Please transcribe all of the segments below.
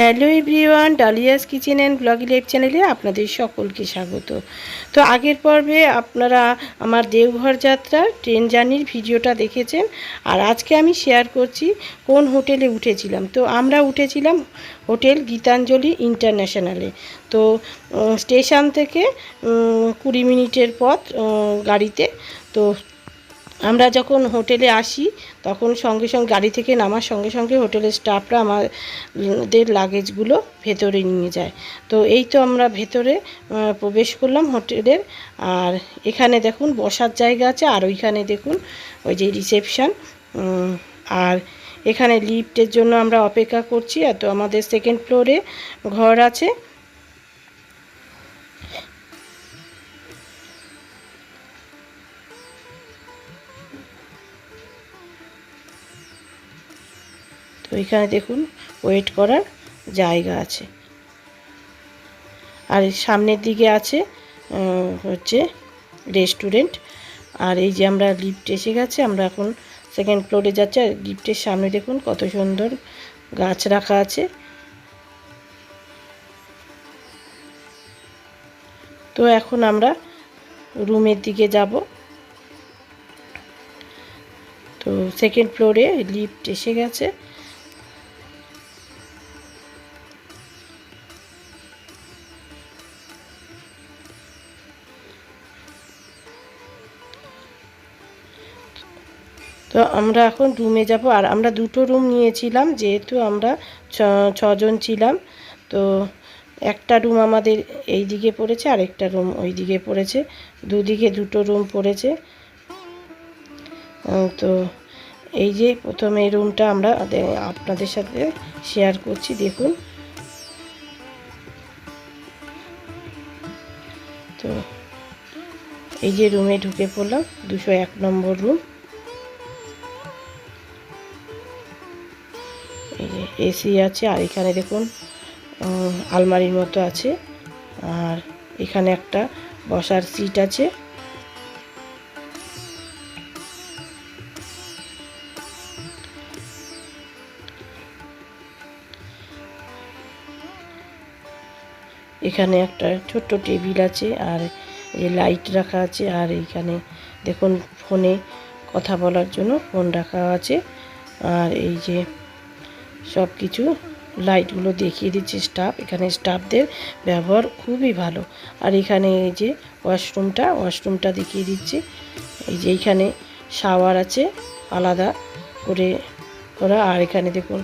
Hello everyone, Dalia's kitchen and bloggy live চ্যানেলে আপনাদের সকলকে স্বাগত। তো আগের পর্বে আপনারা আমার দেওঘর যাত্রা ট্রেন জার্নির ভিডিওটা দেখেছেন, আর আজকে আমি শেয়ার করছি কোন হোটেলে উঠেছিলাম। তো আমরা উঠেছিলাম হোটেল গীতাঞ্জলি ইন্টারন্যাশনালে। তো স্টেশন থেকে কুড়ি মিনিটের পথ গাড়িতে। তো আমরা যখন হোটেলে আসি, তখন সঙ্গে সঙ্গে গাড়ি থেকে নামার সঙ্গে সঙ্গে হোটেলের স্টাফরা আমাদের লাগেজগুলো ভেতরে নিয়ে যায়। তো এই তো আমরা ভেতরে প্রবেশ করলাম হোটেলের। আর এখানে দেখুন বসার জায়গা আছে, আর ওইখানে দেখুন ওই যে রিসেপশান আর এখানে লিফটের জন্য আমরা অপেক্ষা করছি। আর তো আমাদের সেকেন্ড ফ্লোরে ঘর আছে। তো এখানে দেখুন ওয়েট করার জায়গা আছে। আর সামনের দিকে আছে হচ্ছে রেস্টুরেন্ট আর এই যে আমরা লিফট এসে গেছে, আমরা এখন সেকেন্ড ফ্লোরে যাচ্ছি। আর লিফটের সামনে দেখুন, কত সুন্দর গাছ রাখা আছে। তো এখন আমরা রুমের দিকে যাব। তো সেকেন্ড ফ্লোরে লিফট এসে গেছে। তো আমরা এখন রুমে যাব। আর আমরা দুটো রুম নিয়েছিলাম, যেহেতু আমরা ছজন ছিলাম। তো একটা রুম আমাদের এই দিকে পড়েছে আর একটা রুম ওই দিকে পড়েছে। দুদিকে দুটো রুম পড়েছে। তো এই যে প্রথম এই রুমটা আমরা আপনাদের সাথে শেয়ার করছি, দেখুন। তো এই যে রুমে ঢুকে পড়লাম, দুশো এক নম্বর রুম এসি আছে আর এখানে দেখুন আলমারির মতো আছে। আর এখানে একটা বসার সিট আছে। এখানে একটা ছোট্ট টেবিল আছে আর এই লাইট রাখা আছে। আর এইখানে দেখুন ফোনে কথা বলার জন্য ফোন রাখা আছে। আর এই যে সব কিছু লাইটগুলো দেখিয়ে দিচ্ছে স্টাফ এখানে স্টাফদের ব্যবহার খুবই ভালো। আর এখানে এই যে ওয়াশরুমটা ওয়াশরুমটা দেখিয়ে দিচ্ছে। এই যে এইখানে শাওয়ার আছে, আলাদা করে ওরা আর এখানে দেখুন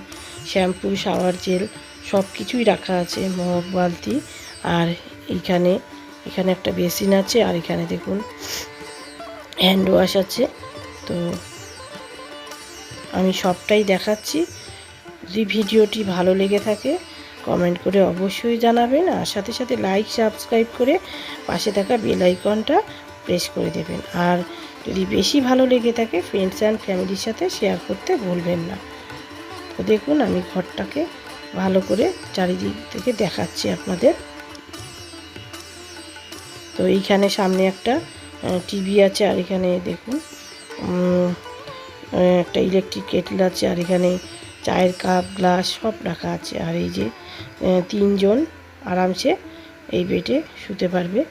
শ্যাম্পু শাওয়ার জেল সব কিছুই রাখা আছে, মগ, বালতি। আর এইখানে এখানে একটা বেসিন আছে, আর এখানে দেখুন হ্যান্ড ওয়াশ আছে। তো আমি সবটাই দেখাচ্ছি। যদি ভিডিওটি ভালো লেগে থাকে কমেন্ট করে অবশ্যই জানাবেন আর সাথে সাথে লাইক সাবস্ক্রাইব করে পাশে থাকা বেল আইকনটা প্রেস করে দেবেন। আর যদি বেশি ভালো লেগে থাকে ফ্রেন্ডস অ্যান্ড ফ্যামিলির সাথে শেয়ার করতে ভুলবেন না। তো দেখুন, আমি ঘরটাকে ভালো করে চারিদিক থেকে দেখাচ্ছি আপনাদের। তো এইখানে সামনে একটা টিভি আছে আর এখানে দেখুন একটা ইলেকট্রিক কেটল আছে আর এখানে চায়ের কাপ, গ্লাস সব রাখা আছে। আর এই যে তিনজন আরামসে এই বেডে শুতে পারবে।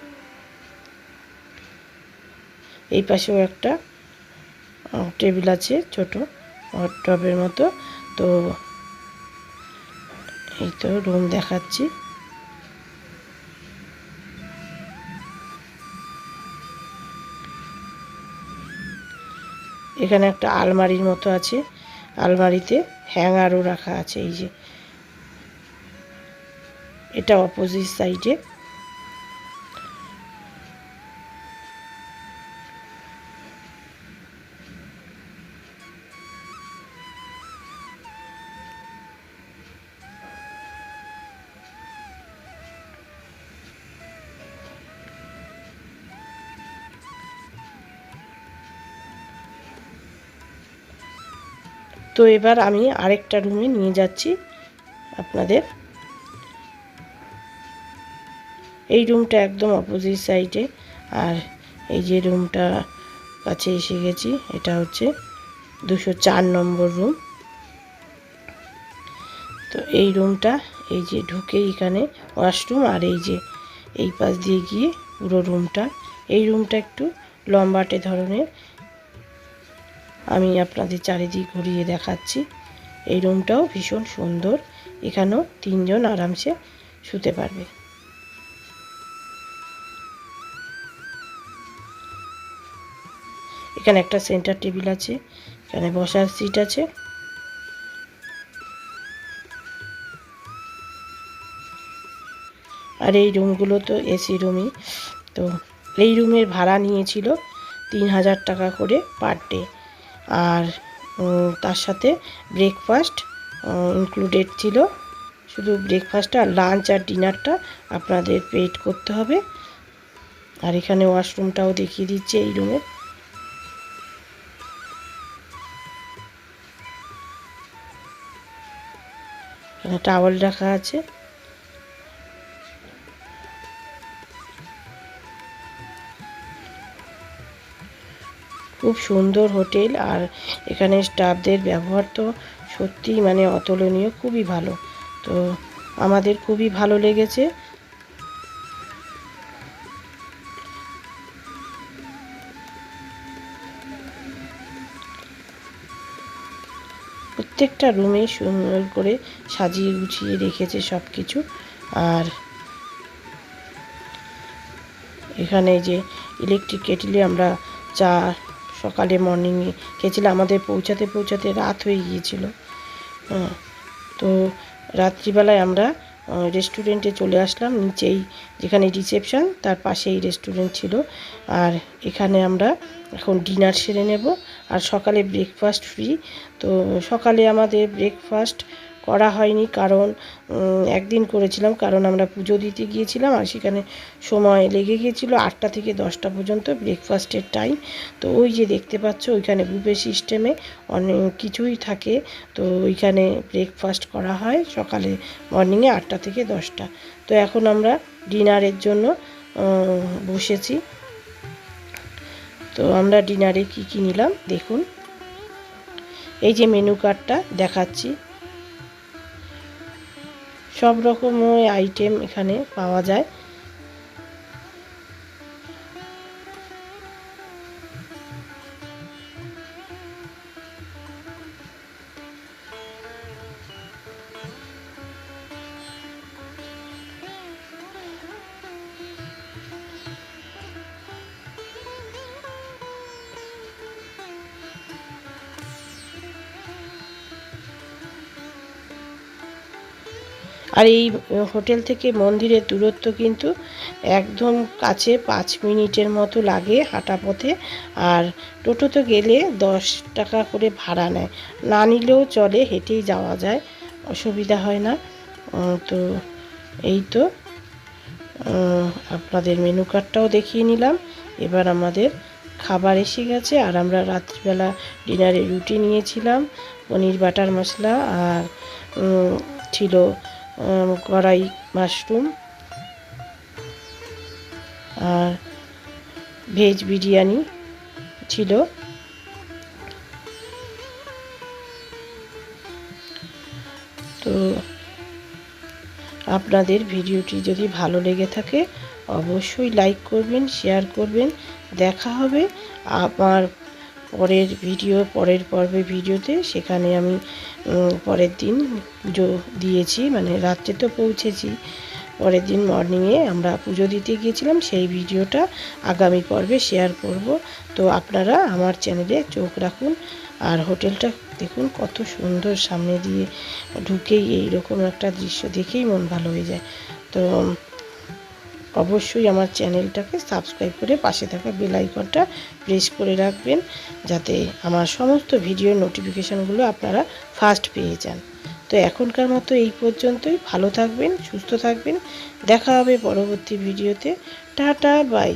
এই পাশেও একটা টেবিল আছে ছোট টবের মতো। তো এই তো রুম দেখাচ্ছি। এখানে একটা আলমারির মতো আছে। আলমারিতে হ্যাঙ্গারও রাখা আছে এই যে। এটা অপোজিট সাইডে তো এবার আমি আরেকটা রুমে নিয়ে যাচ্ছি আপনাদের। এই রুমটা একদম অপোজিট সাইডে আর এই যে রুমটা কাছে এসে গেছি, এটা হচ্ছে দুশো চার নম্বর রুম। তো এই রুমটা, এই যে ঢুকে এখানে ওয়াশরুম, আর এই যে এই পাশ দিয়ে গিয়ে পুরো রুমটা। এই রুমটা একটু লম্বাটে ধরনের আমি আপনাদের চারিদিক ঘুরিয়ে দেখাচ্ছি। এই রুমটাও ভীষণ সুন্দর। এখানেও তিনজন আরামসে শুতে পারবে। এখানে একটা সেন্টার টেবিল আছে, এখানে বসার সিট আছে। আর এই রুমগুলো তো এসি রুমই। তো এই রুমের ভাড়া নিয়েছিল তিন হাজার টাকা করে পার ডে। আর তার সাথে ব্রেকফাস্ট ইনক্লুডেড ছিল। শুধু ব্রেকফাস্টটা আর লাঞ্চ আর ডিনারটা আপনাদের পেড করতে হবে। আর এখানে ওয়াশরুমটাও দেখিয়ে দিচ্ছে এই এখানে টাওয়াল রাখা আছে। খুব সুন্দর হোটেল আর এখানে স্টাফদের ব্যবহার তো সত্যিই মানে অতুলনীয়, খুবই ভালো। তো আমাদের খুবই ভালো লেগেছে। প্রত্যেকটা রুমে সুন্দর করে সাজিয়ে গুছিয়ে রেখেছে সব কিছু আর এখানে যে ইলেকট্রিক কেটলি আমরা চা সকালে মর্নিংয়ে খেয়েছিলাম আমাদের পৌঁছাতে পৌঁছাতে রাত হয়ে গিয়েছিল। হ্যাঁ তো রাত্রিবেলায় আমরা রেস্টুরেন্টে চলে আসলাম, নিচেই যেখানে রিসেপশন তার পাশেই রেস্টুরেন্ট ছিল। আর এখানে আমরা এখন ডিনার সেরে নেব। আর সকালে ব্রেকফাস্ট ফ্রি তো সকালে আমাদের ব্রেকফাস্ট করা হয়নি কারণ একদিন করেছিলাম কারণ আমরা পুজো দিতে গিয়েছিলাম আর সেখানে সময় লেগে গিয়েছিল আটটা থেকে দশটা পর্যন্ত ব্রেকফাস্টের টাইম তো ওই যে দেখতে পাচ্ছ ওইখানে বুফে সিস্টেমে অনেক কিছুই থাকে। তো ওইখানে ব্রেকফাস্ট করা হয় সকালে মর্নিংয়ে আটটা থেকে দশটা। তো এখন আমরা ডিনারের জন্য বসেছি। তো আমরা ডিনারে কি কি নিলাম দেখুন। এই যে মেনু কার্ডটা দেখাচ্ছি। সব রকম আইটেম এখানে পাওয়া যায়। আর এই হোটেল থেকে মন্দিরের দূরত্ব কিন্তু একদম কাছে পাঁচ মিনিটের মতো লাগে হাঁটা পথে। আর টোটোতে গেলে দশ টাকা করে ভাড়া নেয়। না নিলেও চলে, হেঁটেই যাওয়া যায়। অসুবিধা হয় না। তো এই তো। আপনাদের মেনু কার্ডটাও দেখিয়ে নিলাম। এবার আমাদের খাবার এসে গেছে। আর আমরা রাত্রিবেলা ডিনারে রুটি নিয়েছিলাম। পনির, বাটার মশলা আর ছিল কড়াই মাশরুম। আর ভেজ বিরিয়ানি ছিল। তো আপনাদের ভিডিওটি যদি ভালো লেগে থাকে, অবশ্যই লাইক করবেন, শেয়ার করবেন। দেখা হবে আমার পরের ভিডিও, পরের পর্বে ভিডিওতে সেখানে আমি পরের দিন পুজো দিয়েছি মানে রাত্রে তো পৌঁছেছি। পরের দিন মর্নিংয়ে আমরা পুজো দিতে গিয়েছিলাম, সেই ভিডিওটা আগামী পর্বে শেয়ার করব। তো আপনারা আমার চ্যানেলে চোখ রাখুন আর হোটেলটা দেখুন, কত সুন্দর সামনে দিয়ে ঢুকেই এই রকম একটা দৃশ্য দেখেই মন ভালো হয়ে যায়। তো অবশ্যই আমার চ্যানেলটাকে সাবস্ক্রাইব করে পাশে থাকা বেল আইকনটা প্রেস করে রাখবেন, যাতে আমার সমস্ত ভিডিওর নোটিফিকেশানগুলো আপনারা ফার্স্ট পেয়ে যান। তো এখনকার মতো এই পর্যন্তই, ভালো থাকবেন, সুস্থ থাকবেন, দেখা হবে পরবর্তী ভিডিওতে। Tata, bye.